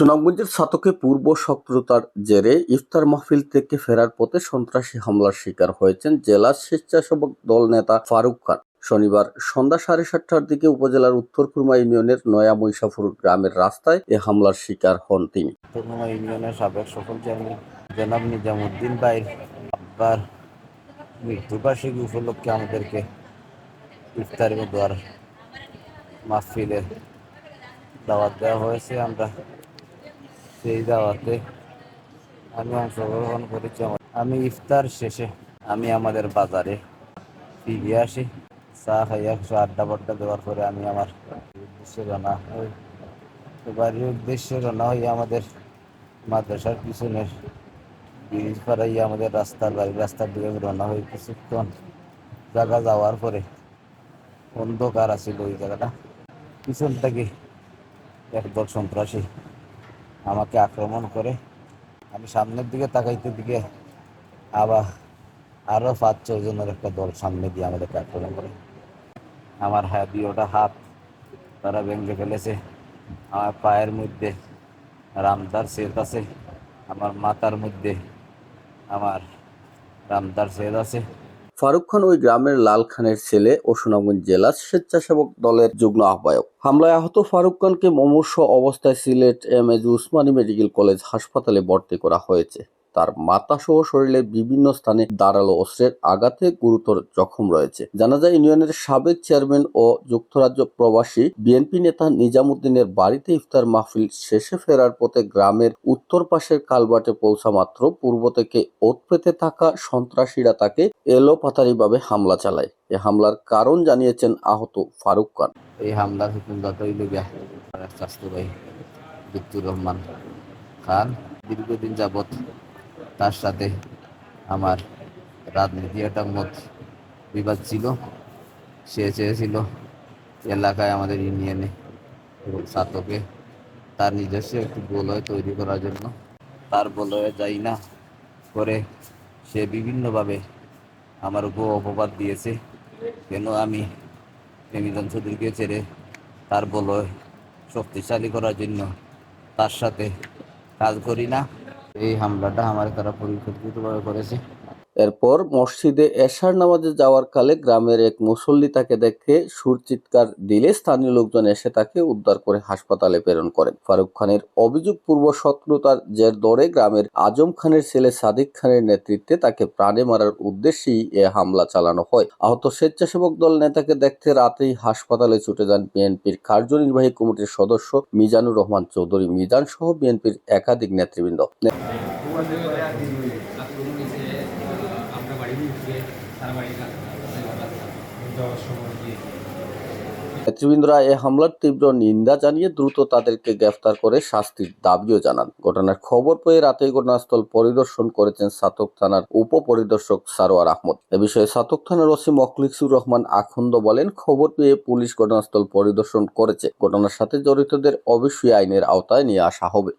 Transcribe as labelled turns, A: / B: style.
A: সুনামগঞ্জের ছাতকে পূর্ব শত্রুতার জেরে ইফতার মাহফিল থেকে ফেরার পথে সন্ত্রাসী হামলার শিকার হয়েছেন জেলা স্বেচ্ছাসেবক দল নেতা ফারুক খান। শনিবার সন্ধ্যা সাড়ে সাতটার দিকে উপজেলার উত্তর কুরমা ইউনিয়নের নয়া মৈশাফুর গ্রামের রাস্তায় এ হামলার শিকার হন তিনি।
B: পূর্ণিমা ইউনিয়নের সাবেক নিজামুদ্দিন ভাইয়ের আব্বার উপলক্ষে আমাদেরকে ইফতার মাহফিলের দাওয়াত দেওয়া হয়েছে। আমরা সেই দাওয়াতে আমি অংশগ্রহণ করেছি আমি ইফতার শেষে আমি আমাদের বাজারে ফিরে আসি। চা খাই একশো আড্ডা বাড্ডা দেওয়ার পরে আমি আমার উদ্দেশ্যে রানা হই। বাড়ির উদ্দেশ্যে রানা হই আমাদের মাদ্রাসার পিছনের ব্রিজ পাড়াইয়া আমাদের রাস্তার বাড়ির রাস্তার দিকে রওনা হই কিছুক্ষণ জায়গা যাওয়ার পরে। অন্ধকার আছিল ওই জায়গাটা। পিছন থেকে একদল সন্ত্রাসী আমাকে আক্রমণ করে। আমি সামনের দিকে তাকাইতে দিকে আবার আরও পাঁচ ছজনের একটা দল সামনে দিয়ে আমাদেরকে আক্রমণ করে। আমার হ্যাঁ ওটা হাত তারা ভেঙে ফেলেছে। আমার পায়ের মধ্যে রামদার সেত আছে। আমার মাথার মধ্যে আমার রামদার সেদ আছে।
A: ফারুক খান ওই গ্রামের লাল খানের ছেলে ও সুনামগঞ্জ জেলা স্বেচ্ছাসেবক দলের যুগ্ম আহ্বায়ক। হামলায় আহত ফারুক খানকে মমর্ষ অবস্থায় Sylhet M AG Osmani medical college হাসপাতালে ভর্তি করা হয়েছে। তার মাথা সহ শরীরের বিভিন্ন স্থানে দাঁড়াল অস্ত্রের আঘাতে গুরুতর জখম রয়েছে। জানা যায়, ইউনিয়নের সাবেক চেয়ারম্যান ও যুক্তরাজ্য প্রবাসী বিএনপি নেতা নিজামুদ্দিনের বাড়িতে ইফতার মাহফিল শেষে ফেরার পথে গ্রামের উত্তর পাশের কালবাটে পৌঁছা মাত্র পূর্ব থেকে ওত পেতে থাকা সন্ত্রাসীরা তাকে এলোপাতারিভাবে হামলা চালায়। এ হামলার কারণ জানিয়েছেন আহত ফারুক খান।
B: এই হামলার হুকুমদাত হইল গিয়া আমার এক স্বাস্থ্য ভাই বিদ্যুর রহমান খান দীর্ঘদিন যাবৎ তার সাথে আমার রাজনীতি একটা মত বিবাদ ছিল। সে চেয়েছিল এলাকায় আমাদের ইউনিয়নে এবং সাতকে তার নিজস্ব একটি বলয় তৈরি করার জন্য। তার বলয়ে যাই না করে সে বিভিন্নভাবে আমার উপর অপবাদ দিয়েছে। কেন আমি প্রেমিজন চৌধুরীকে ছেড়ে তার বলয় শক্তিশালী করার জন্য তার সাথে কাজ করি না? এই হামলাটা আমার তারা পরিকল্পিতভাবে করেছে।
A: এরপর মসজিদে এশার নামাজে যাওয়ার কালে গ্রামের এক মুসল্লি তাকে দেখে সুর চিৎকার দিলে স্থানীয় লোকজন এসে তাকে উদ্ধার করে হাসপাতালে প্রেরণ করেন। ফারুক খানের অভিযোগ পূর্ব শত্রুতার জের দরে গ্রামের আজম খানের ছেলে সাদিক খানের নেতৃত্বে তাকে প্রাণে মারার উদ্দেশ্যেই এ হামলা চালানো হয়। আহত স্বেচ্ছাসেবক দল নেতাকে দেখতে রাতেই হাসপাতালে ছুটে যান বিএনপির কার্যনির্বাহী কমিটির সদস্য মিজানুর রহমান চৌধুরী। মিজান সহ বিএনপির একাধিক নেতৃবৃন্দ। নেতৃবৃন্দরা এ হামলার তীব্র নিন্দা জানিয়ে দ্রুত তাদেরকে গ্রেফতার করে শাস্তির দাবিও জানান। ঘটনার খবর পেয়ে রাতেই ঘটনাস্থল পরিদর্শন করেছেন সাতক থানার উপপরিদর্শক সারোয়ার আহমদ। এ বিষয়ে সাতক থানার ওসি মখলিসুর রহমান আখন্দ বলেন, খবর পেয়ে পুলিশ ঘটনাস্থল পরিদর্শন করেছে। ঘটনার সাথে জড়িতদের অবশ্যই আইনের আওতায় নিয়ে আসা হবে।